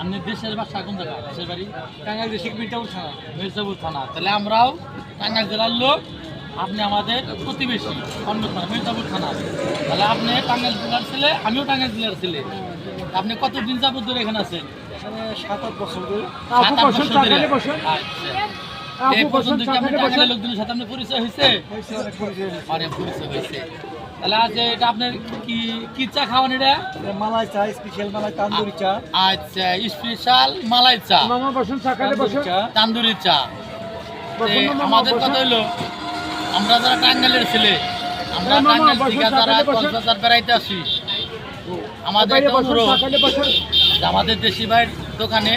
আপনি দেশের বাসা কোন জায়গা? দেশের বাড়ি? টাঙ্গাইল ডিস্ট্রিক্ট মির্জাপুর থানা। মির্জাপুর থানা। তাহলে আমরাও টাঙ্গাইল জেলার লোক আপনি আমাদের প্রতিবেশী অন্য থানা মির্জাপুর থানা। তাহলে আপনি টাঙ্গাইল জেলার ছেলে আমিও টাঙ্গাইল জেলার ছেলে। আপনি কতদিন যাবত ধরে এখানে আছেন? এখানে সাত আট বছর ধরে। সাত আট বছর ধরে? সকালে বসুন। আচ্ছা। আপু এই পর্যন্ত কি আপনি টাঙ্গাইলের লোকজনের সাথে আপনার পরিচয় হয়েছে? হয়েছে। অনেক পরিচয় হয়েছে। তাহলে এটা আপনার কি কি চা খাওয়ান এটা? এটা মালাই চা স্পেশাল মালাই তান্দুরি চা। আচ্ছা স্পেশাল মালাই চা। মামা বসুন সকালে তান্দুরি বসুন। চা। তান্দুরি আমাদের কথা হলো আমরা যারা ছেলে আমরা মামা, টাঙ্গাইল বসুন, থেকে যারা কক্সবাজার বেড়াইতে আসি আমাদের দেশি ভাইয়ের দোকানে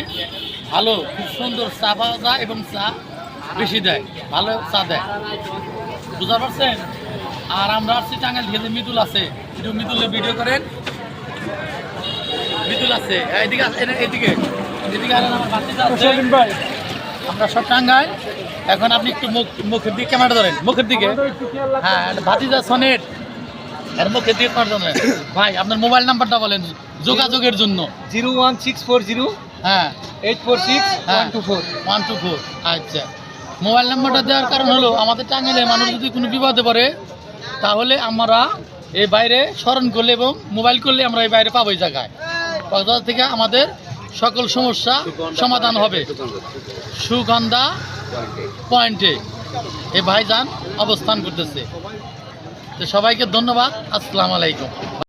ভালো খুব সুন্দর চা পাওয়া যায় এবং চা বেশি দেয় ভালো চা দেয়। বুঝতে পারছেন? আর আমরা আসছি টাঙ্গাইল থেকে যে মিতুল আছে। একটু মিতুলের ভিডিও করেন। মিতুল আছে। এদিকে আসেন, এদিকে এদিকে আর আমার বাচ্চা আছে সেদিন ভাই। আমরা সব টাঙ্গাই এখন আপনি একটু মুখ মুখের দিকে ক্যামেরা ধরেন। মুখের দিকে। হ্যাঁ ভাতিজা সনেট। এর মুখের দিকে ক্যামেরা ধরেন। ভাই আপনার মোবাইল নাম্বারটা বলেন যোগাযোগের জন্য। Zero one six four zero হ্যাঁ। এইট ফোর সিক্স হ্যাঁ। One two four. One two four আচ্ছা। মোবাইল নাম্বারটা দেওয়ার কারণ হলো আমাদের টাঙ্গাইলে মানুষ যদি কোনো বিপদে পড়ে তাহলে আমরা এই বাইরে স্মরণ করলে এবং মোবাইল করলে আমরা এই বাইরে পাবো এই জায়গায়। কক্সবাজার থেকে আমাদের সকল সমস্যা সমাধান হবে। সুগন্ধা পয়েন্টে এই ভাইজান অবস্থান করতেছে। তো সবাইকে ধন্যবাদ। আসসালামু আলাইকুম।